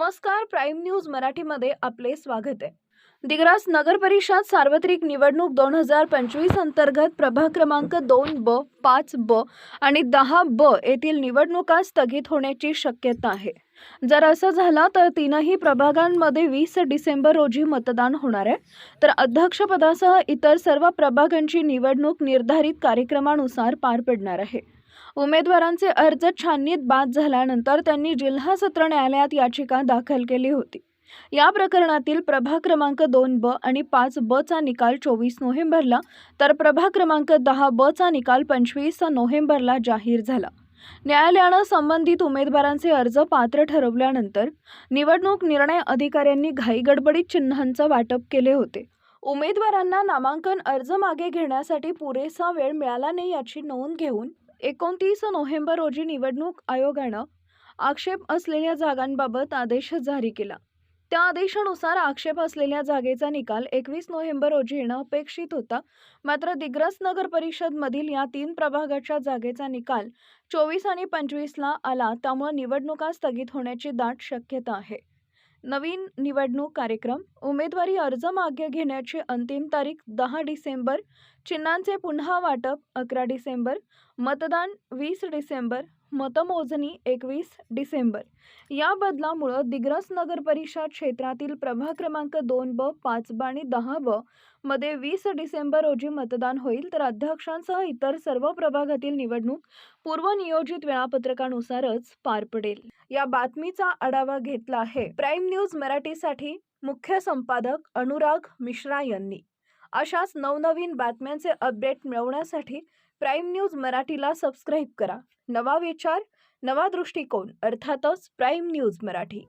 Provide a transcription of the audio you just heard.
नमस्कार prime news मराठीमध्ये आपले स्वागत आहे. दिग्रास नगर परिषद सार्वत्रिक निवडणूक दोन हजार पंचवीस अंतर्गत प्रभाग क्रमांक दोन ब पाच ब आणि दहा ब येथील निवडणुका स्थगित होण्याची शक्यता आहे. जर असं झालं तर तीनही प्रभागांमध्ये वीस डिसेंबर रोजी मतदान होणार आहे. तर अध्यक्षपदासह इतर सर्व प्रभागांची निवडणूक निर्धारित कार्यक्रमानुसार पार पडणार आहे. उमेदवारांचे अर्ज छाननीत बाद झाल्यानंतर त्यांनी जिल्हा सत्र न्यायालयात याचिका दाखल केली होती. या प्रकरणातील प्रभाग क्रमांक दोन ब आणि पाच ब चा निकाल चोवीस नोव्हेंबरला तर प्रभाग क्रमांक दहा ब चा निकाल पंचवीस नोव्हेंबरला जाहीर झाला. न्यायालयानं संबंधित उमेदवारांचे अर्ज पात्र ठरवल्यानंतर निवडणूक निर्णय अधिकाऱ्यांनी घाईगडबडीत चिन्हांचं वाटप केले होते. उमेदवारांना नामांकन अर्ज मागे घेण्यासाठी पुरेसा वेळ मिळाला नाही याची नोंद घेऊन एकोणतीस नोव्हेंबर रोजी निवडणूक आयोगानं आक्षेप असलेल्या जागांबाबत आदेश जारी केला. त्या आदेशानुसार आक्षेप असलेल्या जागेचा निकाल एकवीस नोव्हेंबर रोजी येणं अपेक्षित होता. मात्र दिग्रस नगर परिषदमधील या तीन प्रभागाच्या जागेचा निकाल चोवीस आणि पंचवीसला आला त्यामुळे निवडणुका स्थगित होण्याची दाट शक्यता आहे. नवीन निवडणूक कार्यक्रम. उमेदवारी अर्ज मागे घेण्याची अंतिम तारीख दहा डिसेंबर. चिन्हांचे पुन्हा वाटप अकरा डिसेंबर. मतदान वीस डिसेंबर. मतमोजणी एकवीस डिसेंबर. या बदलामुळं दिग्रस नगर परिषद क्षेत्रातील प्रभाग क्रमांक दोन ब पाच ब आणि दहा ब मध्ये वीस डिसेंबर रोजी मतदान होईल तर अध्यक्षांसह इतर सर्व प्रभागातील निवडणूक पूर्वनियोजित वेळापत्रकानुसारच पार पडेल. या बातमीचा आढावा घेतला आहे. प्राईम न्यूज मराठीसाठी मुख्य संपादक अनुराग मिश्रा यांनी. अशाच नवनवीन बातम्यांचे अपडेट मिळवण्यासाठी प्राईम न्यूज मराठीला सबस्क्राईब करा. नवा विचार नवा दृष्टिकोन अर्थातच प्राईम न्यूज मराठी.